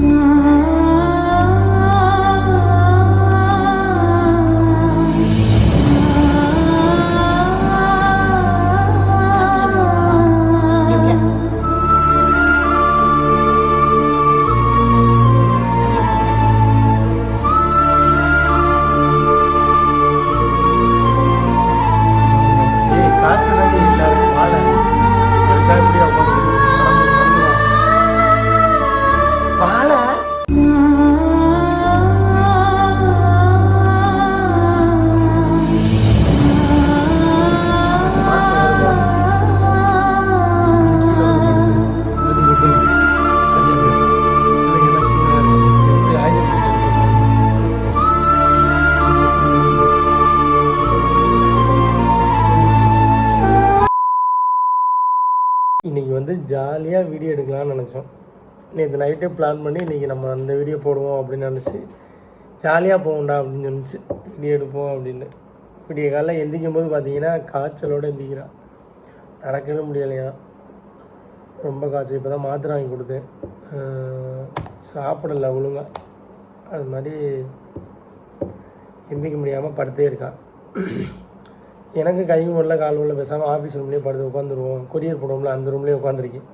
ஏய் எடுக்கலாம்னு நினச்சோம். நேற்று நைட்டே பிளான் பண்ணி இன்றைக்கி நம்ம அந்த வீடியோ போடுவோம் அப்படின்னு நினச்சி ஜாலியாக போவோம்டா அப்படின்னு நினச்சி வீடியோ எடுப்போம் அப்படின்னு. விடிய காலைல எந்திக்கும் போது பார்த்தீங்கன்னா காய்ச்சலோடு எந்திக்கிறான் நடக்கவே முடியலையா? ரொம்ப காய்ச்சல். இப்போ தான் மாத்திரை வாங்கி கொடுத்தேன். சாப்பிடல ஒழுங்காக அது மாதிரி எந்திக்க முடியாமல் படுத்தே இருக்கான் எனக்கு கை உள்ள கால் உள்ள பேசாமல் ஆஃபீஸ் ரூம்லேயே படுத்து உட்காந்துருவோம் கொரியர் போடுவோம்ல அந்த ரூம்லேயே உட்காந்துருக்கேன்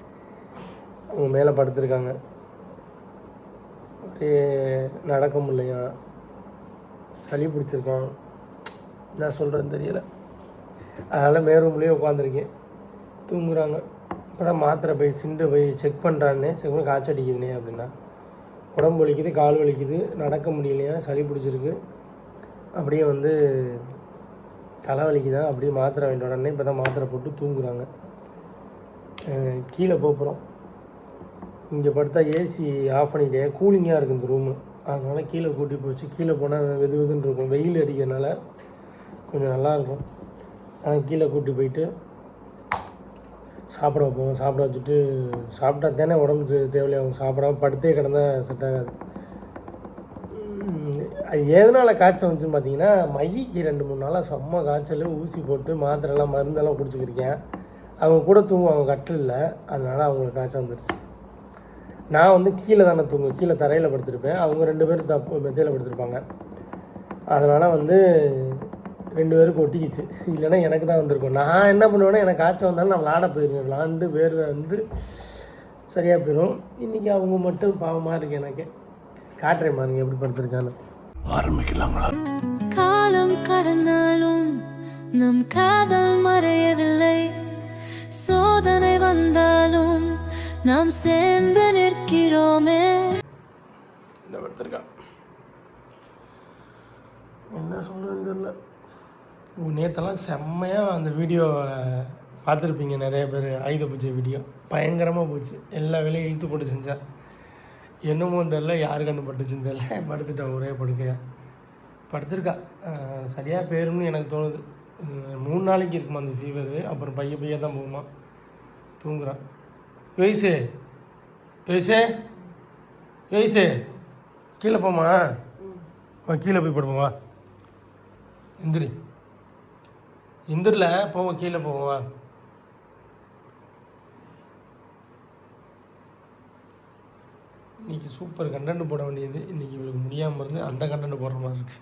அவங்க மேலே படுத்துருக்காங்க. ஒரே நடக்க முடியலையா சளி பிடிச்சிருக்கான். என்ன சொல்கிறேன்னு தெரியல. அதனால் மேரூம்லேயே உட்காந்துருக்கேன் தூங்குறாங்க. இப்போ தான் மாத்திரை போய் சிண்டு போய் செக் பண்ணுறான்னே செக் பண்ணி காய்ச்சடிக்குதுனே அப்படின்னா. உடம்பு வலிக்குது கால் வலிக்குது நடக்க முடியலையா? சளி பிடிச்சிருக்கு. அப்படியே வந்து தலைவலிக்கு தான் அப்படியே மாத்திரை வேண்டிய உடனே இப்போ தான் மாத்திரை போட்டு தூங்குறாங்க. கீழே போகிறோம் இங்கே படுத்தா ஏசி ஆஃப் பண்ணிட்டேன் கூலிங்காக இருக்குது இந்த ரூமு அதனால் கீழே கூட்டி போச்சு. கீழே போனால் வெது வெதுன்னு இருக்கும். வெயில் அடிக்கிறனால கொஞ்சம் நல்லாயிருக்கும் ஆனால் கீழே கூட்டி போயிட்டு சாப்பிட வைப்போம். சாப்பிட வச்சுட்டு சாப்பிட்டா தானே உடம்பு தேவையாகும். சாப்பிடாம படுத்தே கிடந்தால் செட் ஆகாது. அது எதனால் காய்ச்சல் வந்துச்சுன்னு பார்த்தீங்கன்னா மைக்கு ரெண்டு மூணு நாளாக செம்ம காய்ச்சல். ஊசி போட்டு மாத்திரைலாம் மருந்தெல்லாம் குடிச்சிக்கிருக்கேன் அவங்க கூட தூங்குவாங்க இல்லை அதனால அவங்களுக்கு காய்ச்சல் வந்துடுச்சு நான் வந்து கீழே தானே தூங்குவேன் கீழே தரையில் படுத்திருப்பேன். அவங்க ரெண்டு பேரும் தப்பு மெத்தையில் படுத்திருப்பாங்க. அதனால் வந்து ரெண்டு பேருக்கு ஒட்டிக்கிச்சு. இல்லைன்னா எனக்கு தான் வந்திருக்கும். நான் என்ன பண்ணுவேன்னா எனக்கு காய்ச்சல் வந்தாலும் நான் விளாட போயிடுவேன். விளாண்டு வேர்வை வந்து சரியாக போயிடும். இன்றைக்கி அவங்க மட்டும் பாவமாக இருக்கு எனக்கு. காட்டுறேன் பாருங்க எப்படி படுத்திருக்கான்னு காலம் கடந்தாலும் நம் காதல் மறையவில்லை நாம் சேர்ந்து நிற்கிறோமே. இந்த படுத்திருக்கா என்ன சொல்கிறதுன்னு தெரியல. நேற்றெல்லாம் செம்மையாக அந்த வீடியோ பார்த்துருப்பீங்க நிறைய பேர் ஆயுத பூஜை வீடியோ பயங்கரமாக போச்சு. எல்லா வேலையும் இழுத்து போட்டு செஞ்சேன் என்னமோ தெரில யாரு கண்ணு பட்டுச்சுன்னு தெரில படுத்துட்டேன் ஒரே படுக்கையா. படுத்திருக்கா. அஹ் சரியா போயிரும்னு எனக்கு தோணுது. மூணு நாளைக்கு இருக்குமா அந்த ஃபீவர் அப்புறம் பைய பைய தான் போகுமா? தூங்குறான் யோயிசே யோயிசே யோயிசே கீழே போமா வா கீழே போய் படுப்போம் வா. எந்திரி. எந்திரில போவோம் கீழே போவோம் வா. இன்னைக்கு சூப்பர் கண்டென்ட் போட வேண்டியது. இன்னைக்கு இவளுக்கு முடியாமல் இருந்து அந்த கண்டென்ட் போடுற மாதிரி இருக்கு.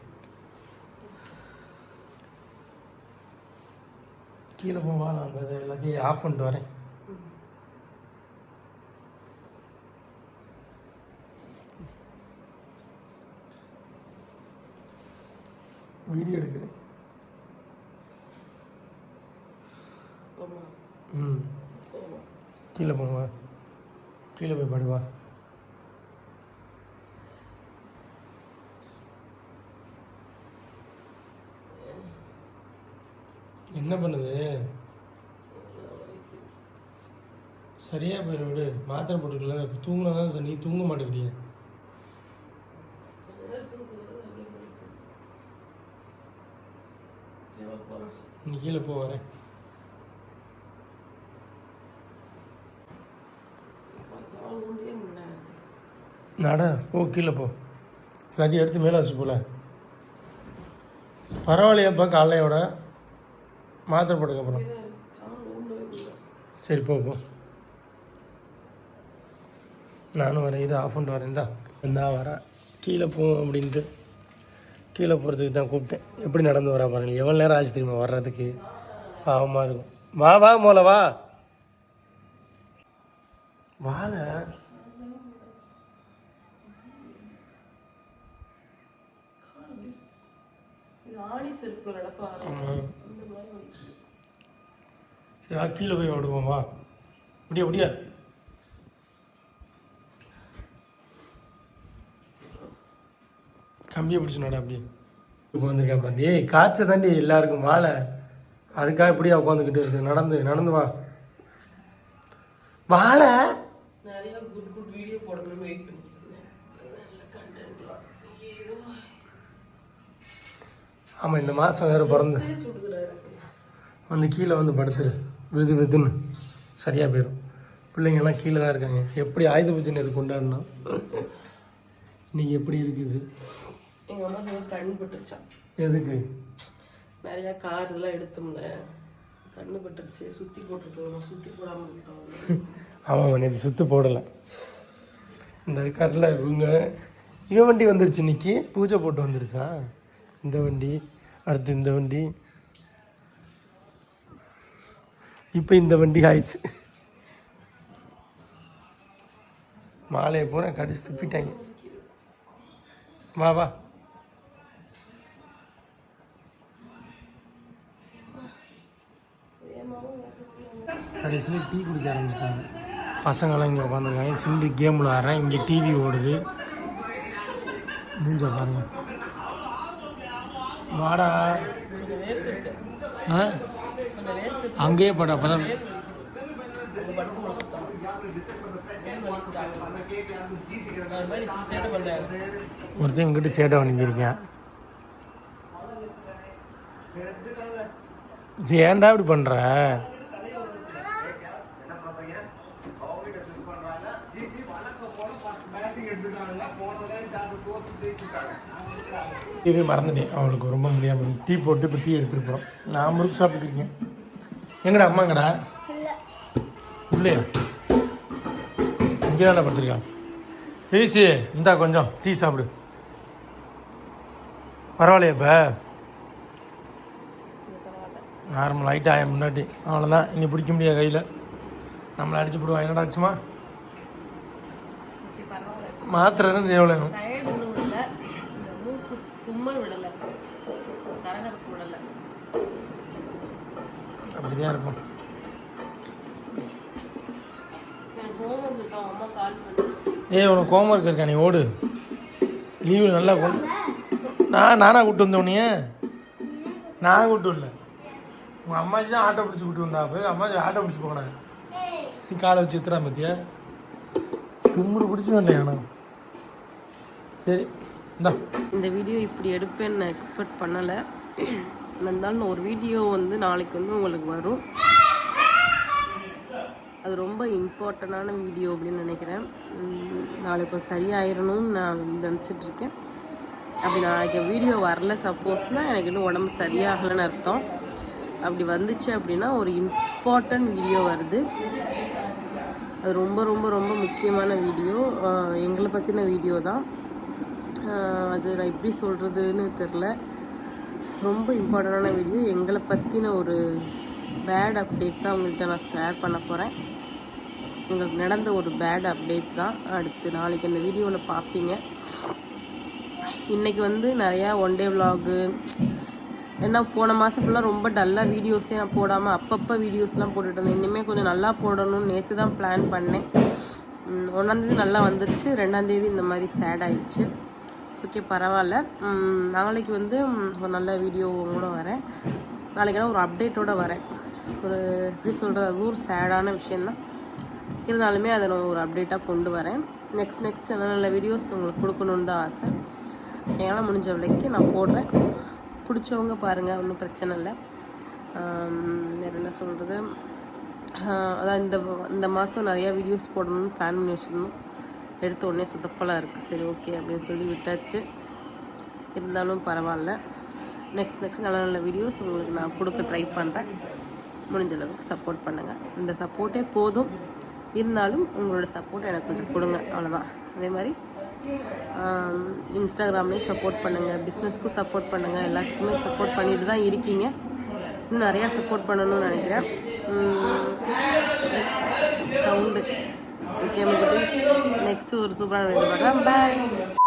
கீழே போவா நான் அந்த இதை எல்லாத்தையும் ஆஃப் பண்ணிட்டு வரேன். வீடியோ எடுக்கிறேன் ம். கீழே போவா கீழே போய் படுவா என்ன பண்ணுது? சரியா போயிடும் விடு. மாத்திரை போட்டுக்கல தூங்கினா தான் நீ தூங்க மாட்டேங்கிறிய. நீ கீழே போ வரேன். நட போ கீழே போ. எல்லாத்தையும் எடுத்து மேலே வச்சு போல. பரவாயில்லையாப்பா காலையோட மாத்திரை போட்டுக்க அப்புறம் சரி போ போ. நானும் வரேன். இது ஆஃப் பண்ணிட்டு வரேன். தான் இந்தா வரேன். கீழே போவோம் அப்படின்ட்டு. கீழே போகிறதுக்கு தான் கூப்பிட்டேன். எப்படி நடந்து வரா பாருங்க. எவ்வளோ நேரம் ஆச்சு தெரியுமா வர்றதுக்கு? பாவமாக இருக்கும். வா வா மோல வா. வாழ. சரி கீழே போய் விடுவோம் வா. முடியா முடியா? கம்பியை பிடிச்சு நட அப்படியே. உட்காந்துருக்கேன் அப்புறம் ஏய் காய்ச்ச தாண்டி எல்லாருக்கும் வாழை. அதுக்காக இப்படியா உட்காந்துக்கிட்டு இருக்கு. நடந்து நடந்து வா. வாழை? நிறைய குட் குட் வீடியோ போடணும்னு வெயிட் பண்ணிட்டு இருந்தேன். ஆமாம் இந்த மாதம் வேறு பிறந்து. வந்து கீழே வந்து படுத்துரு. விது விதுன்னு. சரியாக போயிடும் பிள்ளைங்கெல்லாம் கீழே தான் இருக்காங்க. எப்படி ஆயுத பூஜை கொண்டாடணும் இன்னைக்கு எப்படி இருக்குது? எங்க அம்மா சொன்ன கண் பட்டுருச்சான் எதுக்கு? நிறைய கார் இதெல்லாம் எடுத்தோம்ல. கண்ணு பட்டுருச்சு சுத்தி போட்டுட்டோம். சுத்தி போடாம விட்டோம் ஆமாம் நேற்று சுத்து போடலை. இந்த இருக்கார்ல இவங்க இவன் வண்டி வந்துருச்சு இன்னைக்கு. பூஜை போட்டு வந்துருச்சா? இந்த வண்டி அடுத்து இந்த வண்டி. இப்போ இந்த வண்டி ஆயிடுச்சு. மாலையை பூரா கடிச்சு துப்பிட்டாங்க. வா வா. கடைசியில் டீ குடிக்க ஆரம்பிச்சிட்டாங்க. பசங்களாம் இங்கே உட்காந்துருக்காங்க. சிண்டு கேம் விளாட்றேன் இங்கே டிவி ஓடுது. மூஞ்ச பாருங்க. வாடா. ஆ? அங்கேயே போட அப்போ சேட்டை ஒருத்தன் இங்கிட்டு சேட்டை வணிஞ்சிருக்கேன் ஏன்டா இப்படி பண்ணுற இது மறந்துட்டேன். அவளுக்கு ரொம்ப முடியாமல் டீ போட்டு இப்போ டீ எடுத்துகிட்டு போகிறோம் நான் முறுக்கு சாப்பிட்டுருக்கேன் எங்கடா அம்மாங்கடா இல்லையா இங்கே தானே படுத்துருக்கான் பேசி இந்தா கொஞ்சம் டீ சாப்பிடு. பரவாயில்லையா இப்போ. நார்மல் லைட்டாக ஆய முன்னாடி. அவ்வளோதான் இனி பிடிக்க முடியாது கையில். நம்மளை அடிச்சு போடுவான். என்னடா சும்மா மாத்திரை தான் விடலை. அப்படிதான் இருக்கும். ஏய் உனக்கு கோமம் இருக்கா நீ ஓடு. லீவு நல்லா கொண்டு நான் நானா கூப்பிட்டு வந்தேன் உன்னைய? நான் கூப்பிட்டு வரல. உங்கள் அம்மாச்சி தான் ஆட்டோ பிடிச்சி விட்டு வந்தா போய் அம்மாச்சி ஆட்டோ பிடிச்சி போனாங்க நீ காலை வச்சு எத்துறா பத்தியா தும்முறு பிடிச்சி வரலையா சரி இந்தா. இந்த வீடியோ இப்படி எடுப்பேன்னு நான் எக்ஸ்பெக்ட் பண்ணலை. இருந்தாலும் ஒரு வீடியோ வந்து நாளைக்கு வந்து உங்களுக்கு வரும். அது ரொம்ப இம்பார்ட்டண்டான வீடியோ அப்படின்னு நினைக்கிறேன். நாளைக்கு கொஞ்சம் சரியாயிரணும்னு நான் நினச்சிட்டு இருக்கேன். அப்படி நாளைக்கு வீடியோ வரல சப்போஸ்னால் எனக்கு இன்னும் உடம்பு சரியாகலைன்னு அர்த்தம். அப்படி வந்துச்சு அப்படின்னா ஒரு இம்பார்ட்டன்ட் வீடியோ வருது. அது ரொம்ப ரொம்ப ரொம்ப முக்கியமான வீடியோ எங்களை பற்றின வீடியோ தான். அது நான் எப்படி சொல்கிறதுன்னு தெரில ரொம்ப இம்பார்ட்டண்டான வீடியோ எங்களை பற்றின ஒரு பேட் அப்டேட் தான் உங்கள்கிட்ட நான் ஷேர் பண்ண போகிறேன் எங்களுக்கு நடந்த ஒரு பேட் அப்டேட் தான். அடுத்து நாளைக்கு அந்த வீடியோவில் பார்ப்பீங்க. இன்றைக்கி வந்து நிறையா ஒன் டே விலாகு ஏன்னா போன மாதம் ஃபுல்லாக ரொம்ப டல்லாக வீடியோஸே நான் போடாமல் அப்பப்போ வீடியோஸ்லாம் போட்டுட்டு இருந்தேன். இனிமேல் கொஞ்சம் நல்லா போடணும்னு நேற்று தான் பிளான் பண்ணேன். ஒன்றாந்தேதி நல்லா வந்துருச்சு. ரெண்டாந்தேதி இந்த மாதிரி சேட் ஆயிடுச்சு. ஓகே பரவாயில்ல. நாளைக்கு வந்து ஒரு நல்ல வீடியோ கூட வரேன். நாளைக்கு ஒரு அப்டேட்டோட வரேன். ஒரு எப்படி சொல்கிறது அது ஒரு சேடான விஷயந்தான் இருந்தாலுமே அதை நான் ஒரு அப்டேட்டாக கொண்டு வரேன். நெக்ஸ்ட் நெக்ஸ்ட் நல்ல நல்ல வீடியோஸ் உங்களுக்கு கொடுக்கணுன்னு தான் ஆசை. என்னால் முடிஞ்ச வரைக்கும் நான் போடுறேன். பிடிச்சவங்க பாருங்கள் ஒன்றும் பிரச்சனை இல்லை. வேறு என்ன சொல்கிறது அதான் இந்த இந்த மாதம் நிறையா வீடியோஸ் போடணும்னு பிளான் பண்ணி வச்சுருந்தோம். எடுத்த உடனே சுத்தப்பெல்லாம் இருக்குது சரி ஓகே அப்படின்னு சொல்லி விட்டாச்சு. இருந்தாலும் பரவாயில்ல. நெக்ஸ்ட் நெக்ஸ்ட் நல்ல நல்ல வீடியோஸ் உங்களுக்கு நான் கொடுக்க ட்ரை பண்ணுறேன் முடிஞ்ச அளவுக்கு சப்போர்ட் பண்ணுங்கள் இந்த சப்போர்ட்டே போதும். இருந்தாலும் உங்களோட சப்போர்ட் எனக்கு கொஞ்சம் கொடுங்க அவ்வளோதான் அதே மாதிரி இன்ஸ்டாகிராம்லேயும் சப்போர்ட் பண்ணுங்கள் பிஸ்னஸ்க்கும் சப்போர்ட் பண்ணுங்கள் எல்லாத்துக்குமே சப்போர்ட் பண்ணிட்டு தான் இருக்கீங்க. இன்னும் நிறையா சப்போர்ட் பண்ணணும்னு நினைக்கிறேன். சவுண்டு ஓகே நெக்ஸ்ட்டு ஒரு சூப்பரான வீடியோ பார்க்கலாம். பாய்